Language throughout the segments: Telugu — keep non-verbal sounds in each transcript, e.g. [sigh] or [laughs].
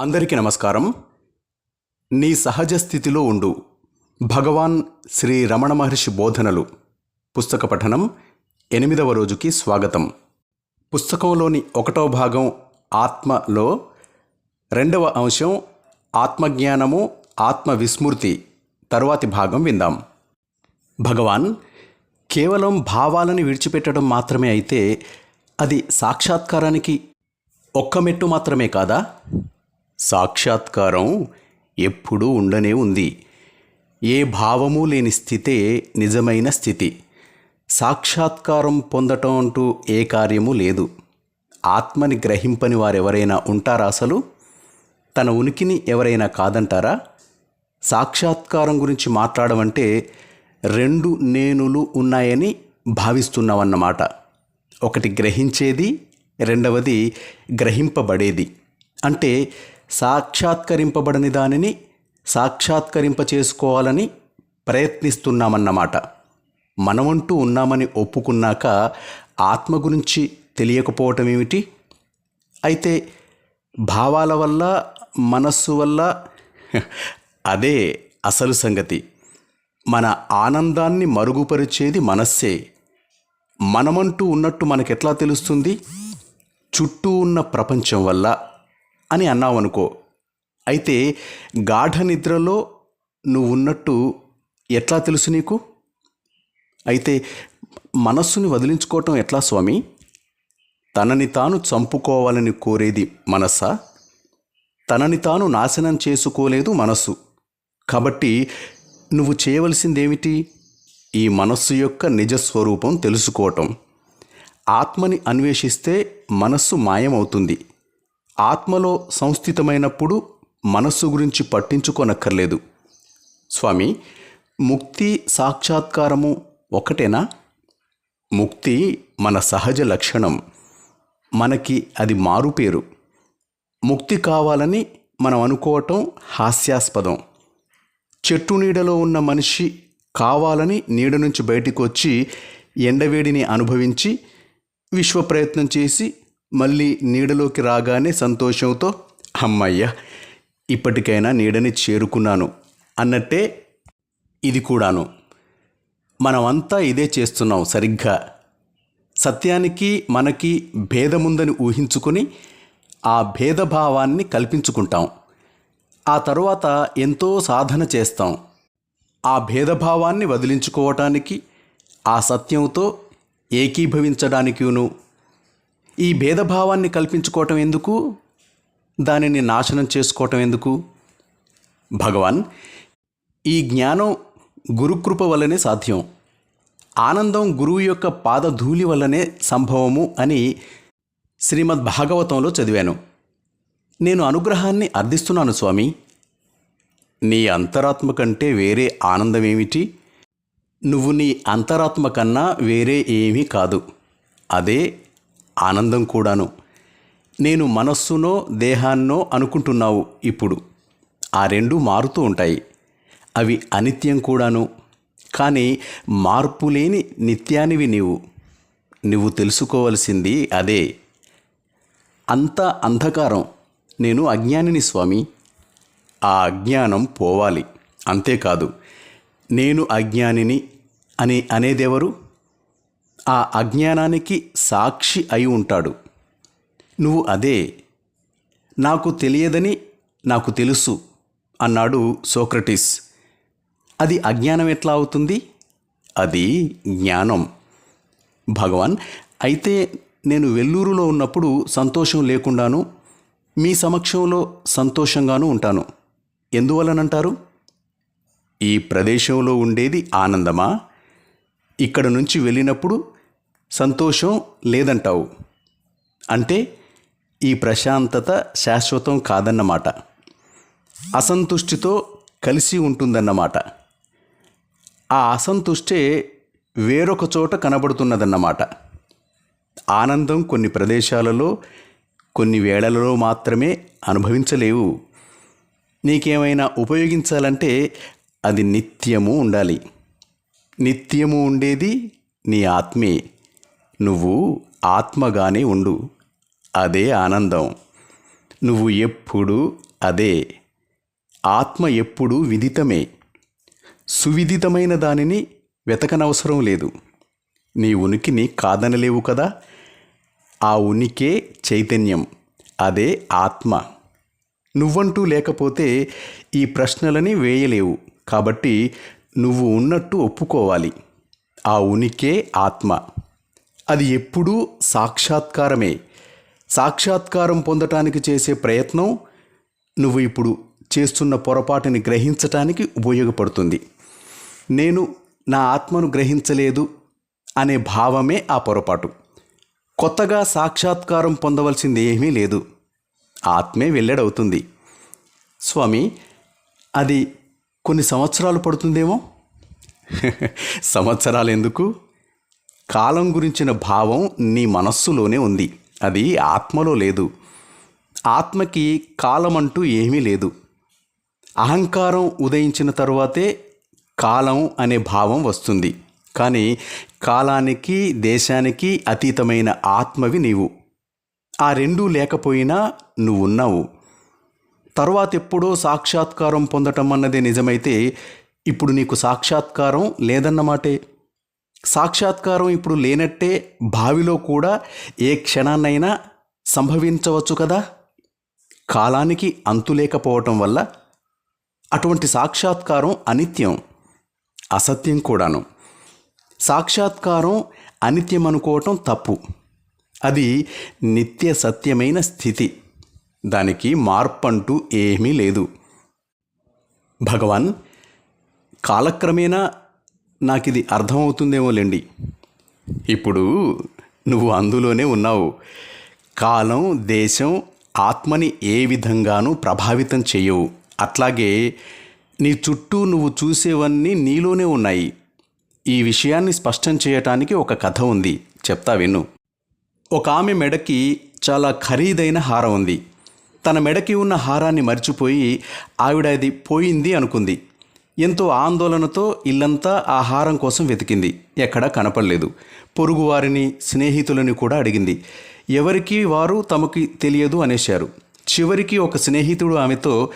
అందరికీ నమస్కారం. నీ సహజ స్థితిలో ఉండు. భగవాన్ శ్రీ రమణ మహర్షి బోధనలు. పుస్తక పఠనం ఎనిమిదవ రోజుకి స్వాగతం. పుస్తకంలోని ఒకటవ భాగం ఆత్మలో రెండవ అంశం ఆత్మజ్ఞానము ఆత్మవిస్మృతి తరువాతి భాగం విందాం. భగవాన్ కేవలం భావాలను విడిచిపెట్టడం మాత్రమే అయితే అది సాక్షాత్కారానికి ఒక్క మెట్టు మాత్రమే కాదా? సాక్షాత్కారం ఎప్పుడూ ఉండనే ఉంది. ఏ భావము లేని స్థితే నిజమైన స్థితి. సాక్షాత్కారం పొందటం అంటూ ఏ కార్యము లేదు. ఆత్మని గ్రహింపని వారెవరైనా ఉంటారా అసలు? తన ఉనికిని ఎవరైనా కాదంటారా? సాక్షాత్కారం గురించి మాట్లాడమంటే రెండు నేనులు ఉన్నాయని భావిస్తున్నామన్నమాట ఒకటి గ్రహించేది రెండవది గ్రహింపబడేది. అంటే సాక్షాత్కరింపబడని దానిని సాక్షాత్కరింప చేసుకోవాలని ప్రయత్నిస్తున్నామన్నమాట. మనమంటూ ఉన్నామని ఒప్పుకున్నాక ఆత్మ గురించి తెలియకపోవటం ఏమిటి అయితే భావాల వల్ల మనస్సు వల్ల? అదే అసలు సంగతి. మన ఆనందాన్ని మరుగుపరిచేది మనస్సే. మనమంటూ ఉన్నట్టు మనకెట్లా తెలుస్తుంది? చుట్టూ ఉన్న ప్రపంచం వల్ల అని అన్నావనుకో. అయితే గాఢ నిద్రలో నువ్వు ఉన్నట్టు ఎట్లా తెలుసు నీకు? అయితే మనస్సుని వదిలించుకోవటం ఎట్లా స్వామి? తనని తాను చంపుకోవాలని కోరేది మనస్సా తనని తాను నాశనం చేసుకోలేదు మనస్సు. కాబట్టి నువ్వు చేయవలసిందేమిటి? ఈ మనస్సు యొక్క నిజస్వరూపం తెలుసుకోవటం. ఆత్మని అన్వేషిస్తే మనస్సు మాయమవుతుంది. ఆత్మలో సంస్థితమైనప్పుడు మనస్సు గురించి పట్టించుకోనక్కర్లేదు. స్వామి ముక్తి సాక్షాత్కారము ఒకటేనా? ముక్తి మన సహజ లక్షణం. మనకి అది మారుపేరు. ముక్తి కావాలని మనం అనుకోవటం హాస్యాస్పదం. చెట్టు నీడలో ఉన్న మనిషి కావాలని నీడ నుంచి బయటకు వచ్చి ఎండవేడిని అనుభవించి విశ్వ ప్రయత్నం చేసి మళ్ళీ నీడలోకి రాగానే సంతోషంతో అమ్మయ్య ఇప్పటికైనా నీడని చేరుకున్నాను అన్నట్టే ఇది కూడాను. మనమంతా ఇదే చేస్తున్నాం సరిగ్గా. సత్యానికి మనకి భేదముందని ఊహించుకొని ఆ భేదభావాన్ని కల్పించుకుంటాం. ఆ తరువాత ఎంతో సాధన చేస్తాం. ఆ భేదభావాన్ని వదిలించుకోవటానికి ఆ సత్యంతో ఏకీభవించడానికిను ఈ భేదభావాన్ని కల్పించుకోవటం ఎందుకు? దానిని నాశనం చేసుకోవటం ఎందుకు? భగవాన్ ఈ జ్ఞానం గురుకృప వల్లనే సాధ్యం. ఆనందం గురువు యొక్క పాదధూళి వల్లనే సంభవము అని శ్రీమద్ భాగవతంలో చదివాను. నేను అనుగ్రహాన్ని అర్థిస్తున్నాను స్వామి. నీ అంతరాత్మ కంటే వేరే ఆనందమేమిటి? నువ్వు నీ అంతరాత్మ కన్నా వేరే ఏమీ కాదు. అదే ఆనందం కూడాను. నేను మనస్సునో దేహాన్నో అనుకుంటున్నావు ఇప్పుడు. ఆ రెండు మారుతూ ఉంటాయి. అవి అనిత్యం కూడాను. కానీ మార్పు లేని నిత్యానివి నీవు. నువ్వు తెలుసుకోవలసింది అదే. అంత అంధకారం. నేను అజ్ఞానిని స్వామి. ఆ అజ్ఞానం పోవాలి. అంతేకాదు. నేను అజ్ఞానిని అని అనేదెవరు? ఆ అజ్ఞానానికి సాక్షి అయి ఉంటాడు. నువ్వు అదే నాకు తెలియదని నాకు తెలుసు అన్నాడు సోక్రటిస్. అది అజ్ఞానం ఎట్లా అవుతుంది? అది జ్ఞానం. భగవాన్ అయితే నేను వెల్లూరులో ఉన్నప్పుడు సంతోషం లేకుండాను మీ సమక్షంలో సంతోషంగానూ ఉంటాను. ఎందువలనంటారు? ఈ ప్రదేశంలో ఉండేది ఆనందమా? ఇక్కడ నుంచి వెళ్ళినప్పుడు సంతోషం లేదంటావు. అంటే ఈ ప్రశాంతత శాశ్వతం కాదన్నమాట. అసంతుష్టితో కలిసి ఉంటుందన్నమాట. ఆ అసంతుష్టే వేరొక చోట కనబడుతున్నదన్నమాట. ఆనందం కొన్ని ప్రదేశాలలో కొన్ని వేళలలో మాత్రమే అనుభవించలేవు. నీకేమైనా ఉపయోగించాలంటే అది నిత్యము ఉండాలి. నిత్యము ఉండేది నీ ఆత్మే. నువ్వు ఆత్మగానే ఉండు అదే ఆనందం. నువ్వు ఎప్పుడు అదే ఆత్మ ఎప్పుడూ విదితమే. సువిదితమైన దానిని వెతకనవసరం లేదు. నీ ఉనికిని కాదనలేవు కదా? ఆ ఉనికే చైతన్యం అదే ఆత్మ. నువ్వంటూ లేకపోతే ఈ ప్రశ్నలని వేయలేవు. కాబట్టి నువ్వు ఉన్నట్టు ఒప్పుకోవాలి. ఆ ఉనికే ఆత్మ. అది ఎప్పుడూ సాక్షాత్కారమే. సాక్షాత్కారం పొందటానికి చేసే ప్రయత్నం నువ్వు ఇప్పుడు చేస్తున్న పొరపాటుని గ్రహించటానికి ఉపయోగపడుతుంది. నేను నా ఆత్మను గ్రహించలేదు అనే భావమే ఆ పొరపాటు. కొత్తగా సాక్షాత్కారం పొందవలసింది ఏమీ లేదు. ఆత్మే వెల్లడవుతుంది. స్వామి అది కొన్ని సంవత్సరాలు పడుతుందేమో? [laughs] సంవత్సరాలు ఎందుకు కాలం గురించిన భావం నీ మనస్సులోనే ఉంది. అది ఆత్మలో లేదు. ఆత్మకి కాలం అంటూ ఏమీ లేదు. అహంకారం ఉదయించిన తరువాతే కాలం అనే భావం వస్తుంది. కానీ కాలానికి దేశానికి అతీతమైన ఆత్మవి నీవు. ఆ రెండూ లేకపోయినా నువ్వున్నావు. తర్వాత ఎప్పుడో సాక్షాత్కారం పొందటం అన్నదే నిజమైతే ఇప్పుడు నీకు సాక్షాత్కారం లేదన్నమాటే. సాక్షాత్కారం ఇప్పుడు లేనట్టే భావిలో కూడా ఏ క్షణాన్నైనా సంభవించవచ్చు కదా? కాలానికి అంతు లేకపోవటం వల్ల అటువంటి సాక్షాత్కారం అనిత్యం అసత్యం కూడాను. సాక్షాత్కారం అనిత్యం అనుకోవటం తప్పు. అది నిత్య సత్యమైన స్థితి. దానికి మార్పంటూ ఏమీ లేదు. భగవాన్ కాలక్రమేణా నాకు ఇది అర్థమవుతుందేమోలేండి. ఇప్పుడు నువ్వు అందులోనే ఉన్నావు. కాలం దేశం ఆత్మని ఏ విధంగానూ ప్రభావితం చేయవు. అట్లాగే నీ చుట్టూ నువ్వు చూసేవన్నీ నీలోనే ఉన్నాయి. ఈ విషయాన్ని స్పష్టం చేయటానికి ఒక కథ ఉంది. చెప్తా విను. ఒక ఆమె మెడకి చాలా ఖరీదైన హారం ఉంది. తన మెడకి ఉన్న హారాన్ని మర్చిపోయి ఆవిడ అది పోయింది అనుకుంది. ఎంతో ఆందోళనతో ఇల్లంతా ఆ హారం కోసం వెతికింది. ఎక్కడా కనపడలేదు. పొరుగువారిని స్నేహితులని కూడా అడిగింది. ఎవరికి వారు తమకి తెలియదు అనేశారు. చివరికి ఒక స్నేహితుడు ఆమెతో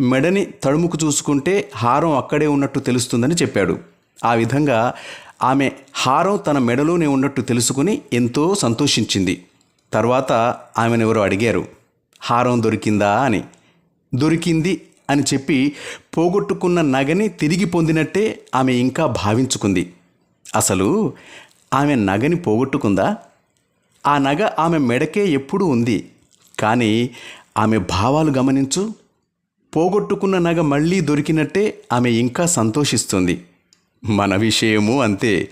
మెడని తడుముకు చూసుకుంటే హారం అక్కడే ఉన్నట్టు తెలుస్తుందని చెప్పాడు. ఆ విధంగా ఆమె హారం తన మెడలోనే ఉన్నట్టు తెలుసుకుని ఎంతో సంతోషించింది. తర్వాత ఆమెనెవరో అడిగారు. హారం దొరికిందా? అని. దొరికింది అని చెప్పి పోగొట్టుకున్న నగని తిరిగి పొందినట్టే ఆమె ఇంకా భావించుకుంది. అసలు ఆమె నగని పోగొట్టుకుందా? ఆ నగ ఆమె మెడకే ఎప్పుడూ ఉంది. కానీ ఆమె భావాలు గమనించు పోగొట్టుకున్న నగ మళ్ళీ దొరికినట్టే ఆమె ఇంకా సంతోషిస్తుంది. మన విషయము అంతే.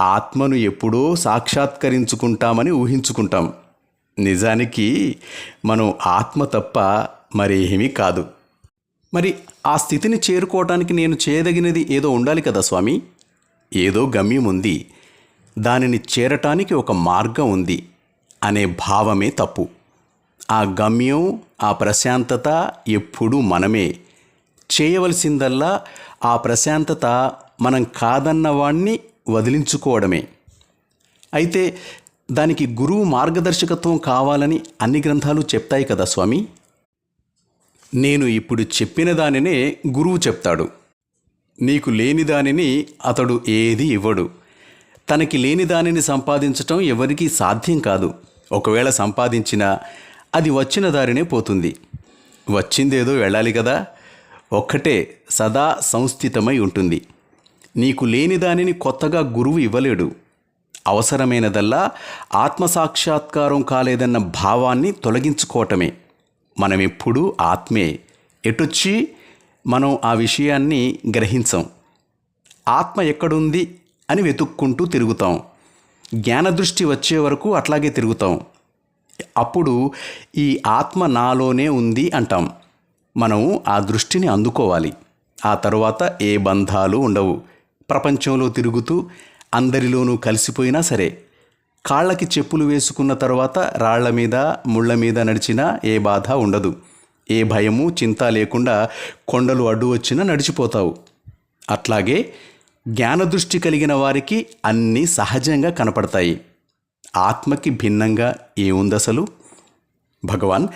ఆత్మను ఎప్పుడో సాక్షాత్కరించుకుంటామని ఊహించుకుంటాం. నిజానికి మనం ఆత్మ తప్ప మరేమీ కాదు. మరి ఆ స్థితిని చేరుకోవటానికి నేను చేయదగినది ఏదో ఉండాలి కదా స్వామి? ఏదో గమ్యం ఉంది. దానిని చేరటానికి ఒక మార్గం ఉంది అనే భావమే తప్పు. ఆ గమ్యం ఆ ప్రశాంతత ఎప్పుడూ మనమే. చేయవలసిందల్లా ఆ ప్రశాంతత మనం కాదన్న వాణ్ణి వదిలించుకోవడమే. అయితే దానికి గురువు మార్గదర్శకత్వం కావాలని అన్ని గ్రంథాలు చెప్తాయి కదా స్వామి? నేను ఇప్పుడు చెప్పిన దానినే గురువు చెప్తాడు. నీకు లేని దానిని అతడు ఏది ఇవ్వడు. తనకి లేని దానిని సంపాదించటం ఎవరికీ సాధ్యం కాదు. ఒకవేళ సంపాదించినా అది వచ్చిన దారినే పోతుంది. వచ్చిందేదో వెళ్ళాలి కదా. ఒక్కటే సదా సంస్థితమై ఉంటుంది. నీకు లేని దానిని కొత్తగా గురువు ఇవ్వలేడు. అవసరమైనదల్లా ఆత్మసాక్షాత్కారం కాలేదన్న భావాన్ని తొలగించుకోవటమే. మనం ఎప్పుడూ ఆత్మే. ఎటొచ్చి మనం ఆ విషయాన్ని గ్రహించం. ఆత్మ ఎక్కడుంది అని వెతుక్కుంటూ తిరుగుతాం. జ్ఞానదృష్టి వచ్చే వరకు అట్లాగే తిరుగుతాం. అప్పుడు ఈ ఆత్మ నాలోనే ఉంది అంటాం. మనం ఆ దృష్టిని అందుకోవాలి. ఆ తరువాత ఏ బంధాలు ఉండవు. ప్రపంచంలో తిరుగుతూ అందరిలోనూ కలిసిపోయినా సరే. కాళ్ళకి చెప్పులు వేసుకున్న తర్వాత రాళ్ళ మీద ముళ్ళ మీద నడిచినా ఏ బాధ ఉండదు. ఏ భయము చింత లేకుండా కొండలు అడ్డు వచ్చినా నడిచిపోతావు. అట్లాగే జ్ఞానదృష్టి కలిగిన వారికి అన్నీ సహజంగా కనపడతాయి. ఆత్మకి భిన్నంగా ఏముంది అసలు భగవాన్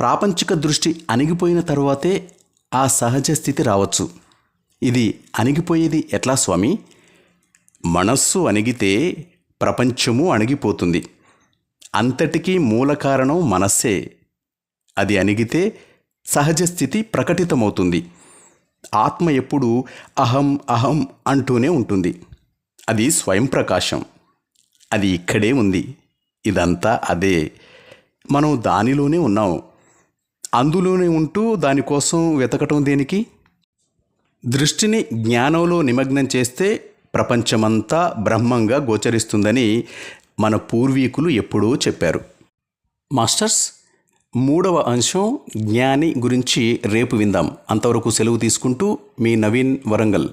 ప్రాపంచిక దృష్టి అణిగిపోయిన తరువాతే ఆ సహజ స్థితి రావచ్చు. ఇది అణిగిపోయేది ఎట్లా స్వామి? మనస్సు అణిగితే ప్రపంచము అణిగిపోతుంది. అంతటికీ మూల కారణం మనస్సే. అది అణిగితే సహజ స్థితి ప్రకటితమవుతుంది. ఆత్మ ఎప్పుడు అహం అహం అంటూనే ఉంటుంది. అది స్వయం ప్రకాశం అది ఇక్కడే ఉంది. ఇదంతా అదే. మనం దానిలోనే ఉన్నాం. అందులోనే ఉంటూ దానికోసం వెతకటం దేనికి? దృష్టిని జ్ఞానంలో నిమగ్నం చేస్తే ప్రపంచమంతా బ్రహ్మంగా గోచరిస్తుందని మన పూర్వీకులు ఎప్పుడూ చెప్పారు. మాస్టర్స్ మూడవ అంశం జ్ఞాని గురించి రేపు విందాం. అంతవరకు సెలవు తీసుకుంటూ మీ నవీన్ వరంగల్.